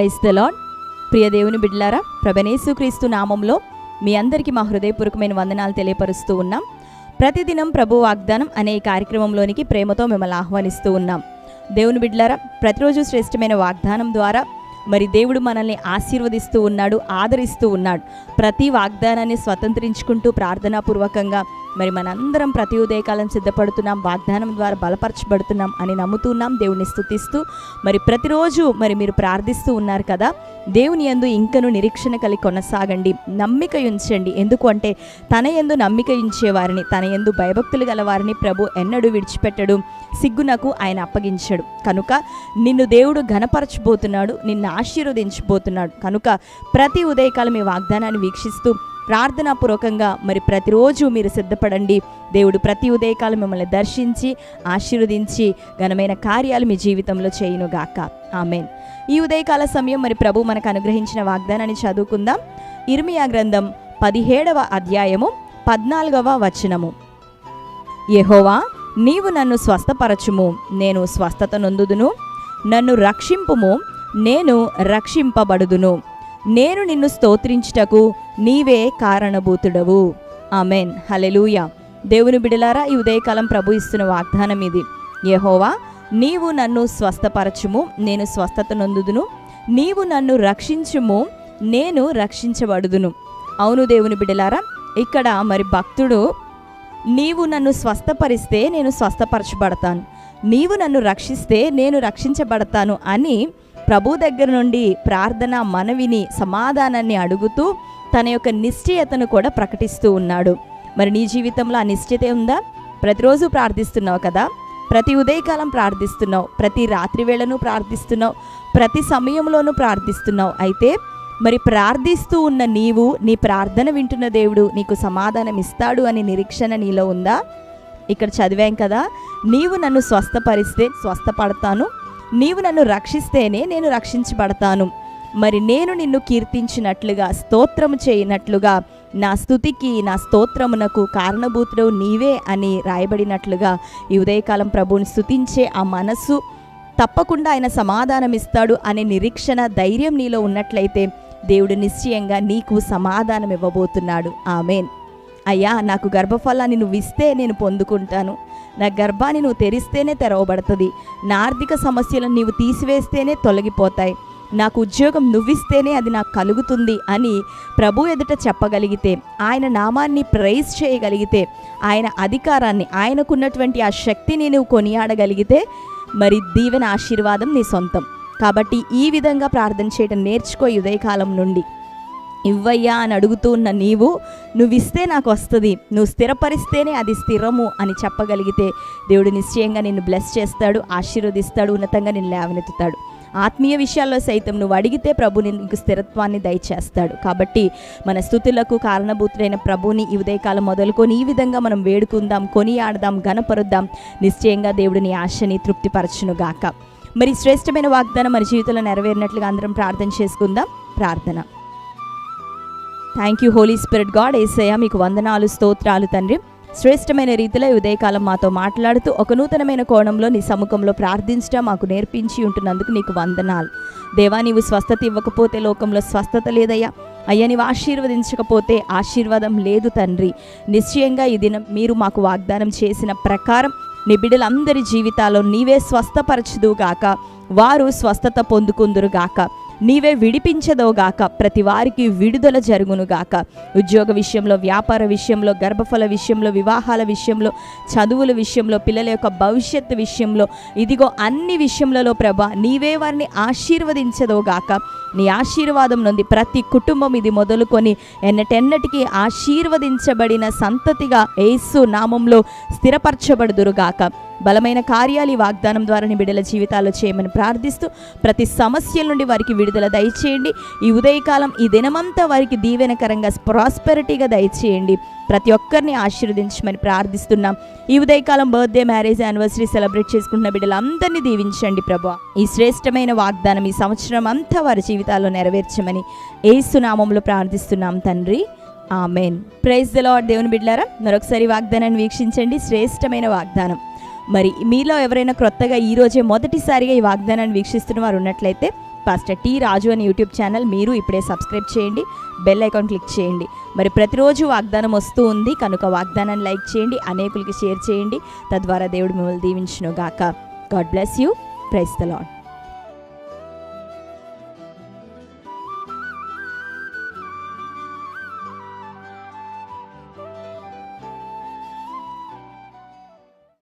Praise the lord ప్రియ దేవుని బిడ్లారా ప్రభనేసుక్రీస్తు నామంలో మీ అందరికీ మా హృదయపూర్వకమైన వందనాలు తెలియపరుస్తూ ఉన్నాం. ప్రతిదినం ప్రభు వాగ్దానం అనే ఈ కార్యక్రమంలోనికి ప్రేమతో మిమ్మల్ని ఆహ్వానిస్తూ ఉన్నాం. దేవుని బిడ్లారా ప్రతిరోజు శ్రేష్టమైన వాగ్దానం ద్వారా మరి దేవుడు మనల్ని ఆశీర్వదిస్తూ ఉన్నాడు ఆదరిస్తూ ఉన్నాడు. ప్రతి వాగ్దానాన్ని స్వతంత్రించుకుంటూ ప్రార్థనాపూర్వకంగా మరి మనందరం ప్రతి ఉదయకాలం సిద్ధపడుతున్నాం వాగ్దానం ద్వారా బలపరచబడుతున్నాం అని నమ్ముతున్నాం. దేవుని స్థుతిస్తూ మరి ప్రతిరోజు మరి మీరు ప్రార్థిస్తూ ఉన్నారు కదా దేవుని యందు ఇంకను నిరీక్షణ కలిగి కొనసాగండి నమ్మిక ఉంచండి. ఎందుకు అంటే తన యందు నమ్మిక ఉంచేవారిని తన యందు భయభక్తులు గలవారిని ప్రభు ఎన్నడూ విడిచిపెట్టడు సిగ్గునకు ఆయన అప్పగించాడు. కనుక నిన్ను దేవుడు ఘనపరచబోతున్నాడు నిన్ను ఆశీర్వదించబోతున్నాడు. కనుక ప్రతి ఉదయకాలం ఈ వాగ్దానాన్ని వీక్షిస్తూ ప్రార్థనాపూర్వకంగా మరి ప్రతిరోజు మీరు సిద్ధపడండి. దేవుడు ప్రతి ఉదయకాలం మిమ్మల్ని దర్శించి ఆశీర్వదించి ఘనమైన కార్యాలు మీ జీవితంలో చేయునుగాక. ఆమెన్. ఈ ఉదయకాల సమయం మరి ప్రభు మనకు అనుగ్రహించిన వాగ్దానాన్ని చదువుకుందాం. ఇర్మియా గ్రంథం పదిహేడవ అధ్యాయము పద్నాలుగవ వచనము. యహోవా నీవు నన్ను స్వస్థపరచుము నేను స్వస్థత నొందుదును. నన్ను రక్షింపుము నేను రక్షింపబడుదును. నేను నిన్ను స్తోత్రించుటకు నీవే కారణభూతుడవు. ఆమెన్. హలెలూయ దేవుని బిడలారా ఈ ఉదయకాలం ప్రభు ఇస్తున్న వాగ్దానం ఇది. యహోవా నీవు నన్ను స్వస్థపరచుము నేను స్వస్థత నొందుదును. నీవు నన్ను రక్షించుము నేను రక్షించబడుదును. అవును దేవుని బిడలారా ఇక్కడ మరి భక్తుడు నీవు నన్ను స్వస్థపరిస్తే నేను స్వస్థపరచబడతాను. నీవు నన్ను రక్షిస్తే నేను రక్షించబడతాను అని ప్రభు దగ్గర నుండి ప్రార్థన మనవిని సమాధానాన్ని అడుగుతూ తన యొక్క నిశ్చయతను కూడా ప్రకటిస్తూ ఉన్నాడు. మరి నీ జీవితంలో ఆ నిశ్చయత ఉందా? ప్రతిరోజు ప్రార్థిస్తున్నావు కదా? ప్రతి ఉదయకాలం ప్రార్థిస్తున్నావు. ప్రతి రాత్రి వేళను ప్రార్థిస్తున్నావు. ప్రతి సమయంలోనూ ప్రార్థిస్తున్నావు. అయితే మరి ప్రార్థిస్తూ ఉన్న నీవు నీ ప్రార్థన వింటున్న దేవుడు నీకు సమాధానం ఇస్తాడు అని నిరీక్షణ నీలో ఉందా? ఇక్కడ చదివాం కదా నీవు నన్ను స్వస్థపరిస్తే స్వస్థపడతాను నీవు నన్ను రక్షిస్తేనే నేను రక్షించబడతాను. మరి నేను నిన్ను కీర్తించినట్లుగా స్తోత్రము చేయనట్లుగా నా స్థుతికి నా స్తోత్రమునకు కారణభూతుడు నీవే అని రాయబడినట్లుగా ఈ ఉదయకాలం ప్రభువుని స్థుతించే ఆ మనస్సు తప్పకుండా ఆయన సమాధానం ఇస్తాడు అనే నిరీక్షణ ధైర్యం నీలో ఉన్నట్లయితే దేవుడు నిశ్చయంగా నీకు సమాధానం ఇవ్వబోతున్నాడు ఆమెన్. అయ్యా నాకు గర్భఫలాన్ని నువ్వు ఇస్తే నేను పొందుకుంటాను. నా గర్భాన్ని నువ్వు తెరిస్తేనే తెరవబడుతుంది. నా ఆర్థిక సమస్యలను నీవు తీసివేస్తేనే తొలగిపోతాయి. నాకు ఉద్యోగం నువ్విస్తేనే అది నాకు కలుగుతుంది అని ప్రభు ఎదుట చెప్పగలిగితే ఆయన నామాన్ని ప్రైజ్ చేయగలిగితే ఆయన అధికారాన్ని ఆయనకున్నటువంటి ఆ శక్తిని నువ్వు కొనియాడగలిగితే మరి దీవెన ఆశీర్వాదం నీ సొంతం. కాబట్టి ఈ విధంగా ప్రార్థన చేయడం నేర్చుకో ఉదయకాలం నుండి. ఇవ్వయ్యా అని అడుగుతూ ఉన్న నీవు నువ్వు ఇస్తే నాకు వస్తుంది నువ్వు స్థిరపరిస్తేనే అది స్థిరము అని చెప్పగలిగితే దేవుడు నిశ్చయంగా నిన్ను బ్లెస్ చేస్తాడు ఆశీర్వదిస్తాడు ఉన్నతంగా నిన్ను లేవనెత్తుతాడు. ఆత్మీయ విషయాల్లో సైతం నువ్వు అడిగితే ప్రభు నీకు స్థిరత్వాన్ని దయచేస్తాడు. కాబట్టి మన స్థుతులకు కారణభూతుడైన ప్రభుని ఈ ఉదయకాలం మొదలుకొని ఈ విధంగా మనం వేడుకుందాం కొనియాడదాం గనపరుద్దాం నిశ్చయంగా దేవుడిని ఆశని తృప్తిపరచును గాక. మరి శ్రేష్టమైన వాగ్దానం మన జీవితంలో నెరవేరినట్లుగా అందరం ప్రార్థన చేసుకుందాం. ప్రార్థన. Thank you Holy Spirit God Yesayya మీకు వందనాలు స్తోత్రాలు తండ్రి. శ్రేష్టమైన రీతిలో ఉదయకాలం మాతో మాట్లాడుతూ ఒక నూతనమైన కోణంలో నీ సముఖంలో ప్రార్థించడం మాకు నేర్పించి ఉంటున్నందుకు నీకు వందనాలు. దేవా నీవు స్వస్థత ఇవ్వకపోతే లోకంలో స్వస్థత లేదయ్యా. అయ్యా నీవు ఆశీర్వదించకపోతే ఆశీర్వాదం లేదు తండ్రి. నిశ్చయంగా ఈ దినం మీరు మాకు వాగ్దానం చేసిన ప్రకారం నీ బిడ్డలందరి జీవితాల్లో నీవే స్వస్థపరచుదుగాక వారు స్వస్థత పొందుకుందురుగాక నీవే విడిపించదోగాక ప్రతి వారికి విడుదల జరుగునుగాక ఉద్యోగ విషయంలో వ్యాపార విషయంలో గర్భఫల విషయంలో వివాహాల విషయంలో చదువుల విషయంలో పిల్లల యొక్క భవిష్యత్తు విషయంలో ఇదిగో అన్ని విషయములలో ప్రభ నీవే వారిని ఆశీర్వదించదోగాక నీ ఆశీర్వాదం నుండి ప్రతి కుటుంబం ఇది మొదలుకొని ఎన్నటెన్నటికీ ఆశీర్వదించబడిన సంతతిగా ఏసు నామంలో స్థిరపరచబడుదురుగాక బలమైన కార్యాలు ఈ వాగ్దానం ద్వారా నీ బిడ్డల జీవితాల్లో చేయమని ప్రార్థిస్తూ ప్రతి సమస్యల నుండి వారికి విడుదల దయచేయండి. ఈ ఉదయకాలం ఈ దినమంతా వారికి దీవెనకరంగా ప్రాస్పెరిటీగా దయచేయండి. ప్రతి ఒక్కరిని ఆశీర్వదించమని ప్రార్థిస్తున్నాం. ఈ ఉదయకాలం బర్త్డే మ్యారేజ్ యానివర్సరీ సెలబ్రేట్ చేసుకుంటున్న బిడ్డలందరినీ దీవించండి ప్రభా. ఈ శ్రేష్టమైన వాగ్దానం ఈ సంవత్సరం అంతా వారి జీవితాల్లో నెరవేర్చమని ఏసునామంలో ప్రార్థిస్తున్నాం తండ్రి. ఆమెన్. ప్రైజ్ ద లాడ్ దేవుని బిడ్డారా మరొకసారి వాగ్దానాన్ని వీక్షించండి. శ్రేష్టమైన వాగ్దానం. మరి మీలో ఎవరైనా క్రొత్తగా ఈరోజే మొదటిసారిగా ఈ వాగ్దానాన్ని వీక్షిస్తున్న వారు ఉన్నట్లయితే పాస్టర్ టీ రాజు అని యూట్యూబ్ ఛానల్ మీరు ఇప్పుడే సబ్స్క్రైబ్ చేయండి బెల్ ఐకాన్ క్లిక్ చేయండి. మరి ప్రతిరోజు వాగ్దానం వస్తూ ఉంది కనుక వాగ్దానాన్ని లైక్ చేయండి అనేకులకి షేర్ చేయండి. తద్వారా దేవుడు మిమ్మల్ని దీవించును గాక God bless you. Praise the Lord